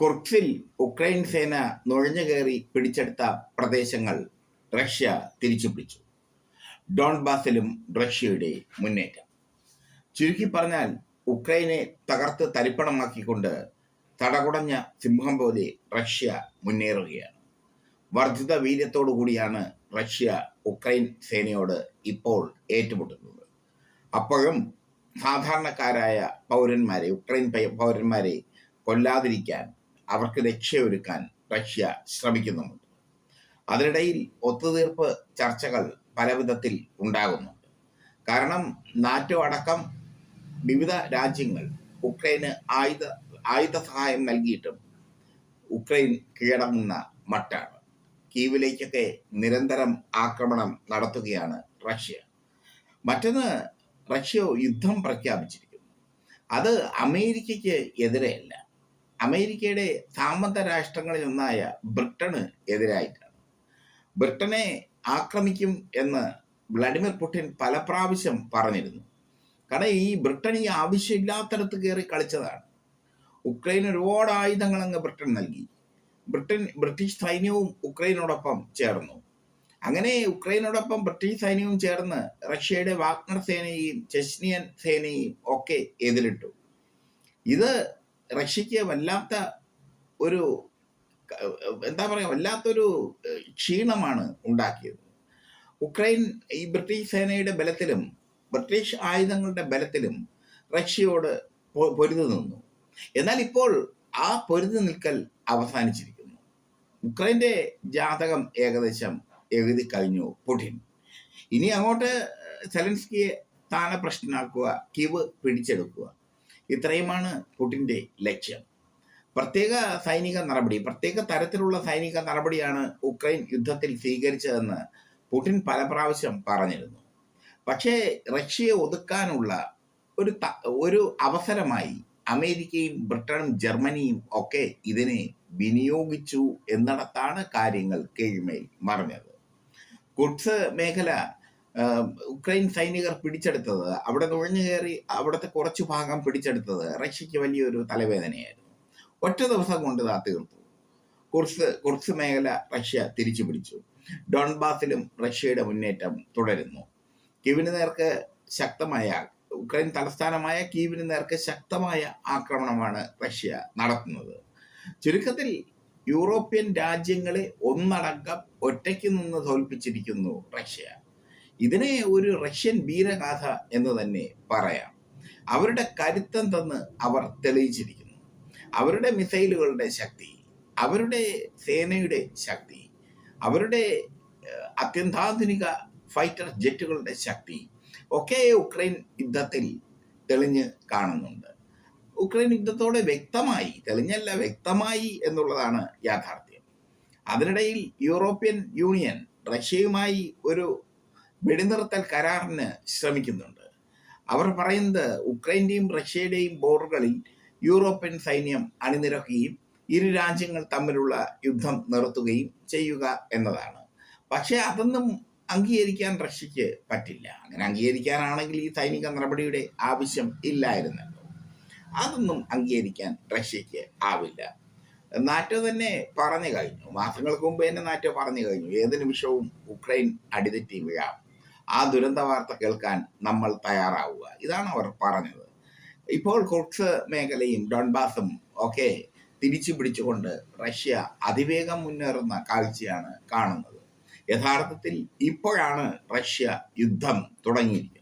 കുർക്സിൽ Ukraine സേന നുഴഞ്ഞു കയറി പിടിച്ചെടുത്ത പ്രദേശങ്ങൾ റഷ്യ തിരിച്ചു പിടിച്ചു ഡോൺബാസിലും റഷ്യയുടെ മുന്നേറ്റം. ചുരുക്കി പറഞ്ഞാൽ ഉക്രൈനെ തകർത്ത് തരിപ്പണമാക്കിക്കൊണ്ട് തടകുടഞ്ഞ സിംഹം പോലെ റഷ്യ മുന്നേറുകയാണ്. വർദ്ധിത വീര്യത്തോടു കൂടിയാണ് റഷ്യ ഉക്രൈൻ സേനയോട് ഇപ്പോൾ ഏറ്റുമുട്ടുന്നത്. അപ്പോഴും സാധാരണക്കാരായ പൗരന്മാരെ ഉക്രൈൻ പൗരന്മാരെ കൊല്ലാതിരിക്കാൻ അവർക്ക് രക്ഷയൊരുക്കാൻ റഷ്യ ശ്രമിക്കുന്നുമുണ്ട്. അതിനിടയിൽ ഒത്തുതീർപ്പ് ചർച്ചകൾ പല വിധത്തിൽ ഉണ്ടാകുന്നുണ്ട്. കാരണം നാറ്റോ അടക്കം വിവിധ രാജ്യങ്ങൾ ഉക്രൈന് ആയുധ ആയുധ സഹായം നൽകിയിട്ടും ഉക്രൈൻ കീഴടങ്ങുന്ന മട്ടാണ്. കീവിലേക്കൊക്കെ നിരന്തരം ആക്രമണം നടത്തുകയാണ് റഷ്യ. മറ്റൊന്ന് റഷ്യ യുദ്ധം പ്രഖ്യാപിച്ചിരിക്കുന്നു. അത് അമേരിക്കയ്ക്ക് എതിരെയല്ല. അമേരിക്കയുടെ സാമന്ത രാഷ്ട്രങ്ങളിൽ ഒന്നായ ബ്രിട്ടന് എതിരായിട്ടാണ്. ബ്രിട്ടനെ ആക്രമിക്കും എന്ന് വ്ളാഡിമിർ പുടിൻ പല പ്രാവശ്യം പറഞ്ഞിരുന്നു. കാരണം ഈ ബ്രിട്ടൻ ഈ ആവശ്യമില്ലാത്തടത്ത് കയറി കളിച്ചതാണ്. ഉക്രൈൻ ഒരുപാട് ആയുധങ്ങൾ അങ്ങ് ബ്രിട്ടൻ നൽകി. ബ്രിട്ടൻ ബ്രിട്ടീഷ് സൈന്യവും ഉക്രൈനോടൊപ്പം ചേർന്നു. അങ്ങനെ ഉക്രൈനോടൊപ്പം ബ്രിട്ടീഷ് സൈന്യവും ചേർന്ന് റഷ്യയുടെ വാഗ്നർ സേനയെയും ചെസ്നിയൻ സേനയെയും ഒക്കെ എതിരിട്ടു. ഇത് റഷ്യക്ക് വല്ലാത്ത ഒരു എന്താ പറയുക വല്ലാത്തൊരു ക്ഷീണമാണ് ഉണ്ടാക്കിയത്. ഉക്രൈൻ ഈ ബ്രിട്ടീഷ് സേനയുടെ ബലത്തിലും ബ്രിട്ടീഷ് ആയുധങ്ങളുടെ ബലത്തിലും റഷ്യയോട് പൊരുതു നിന്നു. എന്നാൽ ഇപ്പോൾ ആ പൊരുതു നിൽക്കൽ അവസാനിച്ചിരിക്കുന്നു. ഉക്രൈന്റെ ജാതകം ഏകദേശം എഴുതി കഴിഞ്ഞു പുടിൻ. ഇനി അങ്ങോട്ട് സെലൻസ്കിയെ സ്ഥാനപ്രശ്നമാക്കുക കിവ് പിടിച്ചെടുക്കുക. ഇത്രയുമാണ് പുടിന്റെ ലക്ഷ്യം. പ്രത്യേക സൈനിക നടപടി പ്രത്യേക തരത്തിലുള്ള സൈനിക നടപടിയാണ് ഉക്രൈൻ യുദ്ധത്തിൽ സ്വീകരിച്ചതെന്ന് പുടിൻ പല പ്രാവശ്യം പറഞ്ഞിരുന്നു. പക്ഷേ റഷ്യയെ ഒതുക്കാനുള്ള ഒരു ഒരു അവസരമായി അമേരിക്കയും ബ്രിട്ടനും ജർമ്മനിയും ഒക്കെ ഇതിനെ വിനിയോഗിച്ചു എന്നിടത്താണ് കാര്യങ്ങൾ കീഴ്മേൽ മറിഞ്ഞത്. കുഡ്സ് മേഖല ഉക്രൈൻ സൈനികർ പിടിച്ചെടുത്തത് അവിടെ നുഴഞ്ഞു കയറി അവിടുത്തെ കുറച്ചു ഭാഗം പിടിച്ചെടുത്തത് റഷ്യക്ക് വലിയൊരു തലവേദനയായിരുന്നു. ഒറ്റ ദിവസം കൊണ്ട് ഇതാ തീർത്തു. കുർസ് കുർസ് മേഖല റഷ്യ തിരിച്ചു പിടിച്ചു. ഡോൺബാസിലും റഷ്യയുടെ മുന്നേറ്റം തുടരുന്നു. കീവിന് നേർക്ക് ശക്തമായ ഉക്രൈൻ തലസ്ഥാനമായ കീവിന് നേർക്ക് ശക്തമായ ആക്രമണമാണ് റഷ്യ നടത്തുന്നത്. ചുരുക്കത്തിൽ യൂറോപ്യൻ രാജ്യങ്ങളെ ഒന്നടങ്കം ഒറ്റയ്ക്ക് നിന്ന് തോൽപ്പിച്ചിരിക്കുന്നു റഷ്യ. ഇതിനെ ഒരു റഷ്യൻ വീരഗാഥ എന്ന് തന്നെ പറയാം. അവരുടെ കരുത്തം തന്ന് അവർ തെളിയിച്ചിരിക്കുന്നു. അവരുടെ മിസൈലുകളുടെ ശക്തി അവരുടെ സേനയുടെ ശക്തി അവരുടെ അത്യന്താധുനിക ഫൈറ്റർ ജെറ്റുകളുടെ ശക്തി ഒക്കെ ഉക്രൈൻ യുദ്ധത്തിൽ തെളിഞ്ഞ് കാണുന്നുണ്ട്. ഉക്രൈൻ യുദ്ധത്തോടെ വ്യക്തമായി തെളിഞ്ഞല്ല വ്യക്തമായി എന്നുള്ളതാണ് യാഥാർത്ഥ്യം. അതിനിടയിൽ യൂറോപ്യൻ യൂണിയൻ റഷ്യയുമായി ഒരു വെടിനിർത്തൽ കരാറിന് ശ്രമിക്കുന്നുണ്ട്. അവർ പറയുന്നത് ഉക്രൈന്റെയും റഷ്യയുടെയും ബോർഡറുകളിൽ യൂറോപ്യൻ സൈന്യം അണിനിരക്കുകയും ഇരു രാജ്യങ്ങൾ തമ്മിലുള്ള യുദ്ധം നിർത്തുകയും ചെയ്യുക എന്നതാണ്. പക്ഷേ അതൊന്നും അംഗീകരിക്കാൻ റഷ്യക്ക് പറ്റില്ല. അങ്ങനെ അംഗീകരിക്കാനാണെങ്കിൽ ഈ സൈനിക നടപടിയുടെ ആവശ്യം ഇല്ലായിരുന്നല്ലോ. അതൊന്നും അംഗീകരിക്കാൻ റഷ്യക്ക് ആവില്ല. നാറ്റോ തന്നെ പറഞ്ഞു കഴിഞ്ഞു. മാസങ്ങൾക്ക് മുമ്പ് തന്നെ നാറ്റോ പറഞ്ഞു കഴിഞ്ഞു. ഏത് നിമിഷവും ഉക്രൈൻ അടിതെറ്റി വീഴാം ആ ദുരന്ത വാർത്ത കേൾക്കാൻ നമ്മൾ തയ്യാറാവുക. ഇതാണ് അവർ പറഞ്ഞത്. ഇപ്പോൾ കുർക്സ് മേഖലയും ഡോൺബാസും ഒക്കെ തിരിച്ചു പിടിച്ചുകൊണ്ട് റഷ്യ അതിവേഗം മുന്നേറുന്ന കാഴ്ചയാണ് കാണുന്നത്. യഥാർത്ഥത്തിൽ ഇപ്പോഴാണ് റഷ്യ യുദ്ധം തുടങ്ങിയിരിക്കുന്നത്.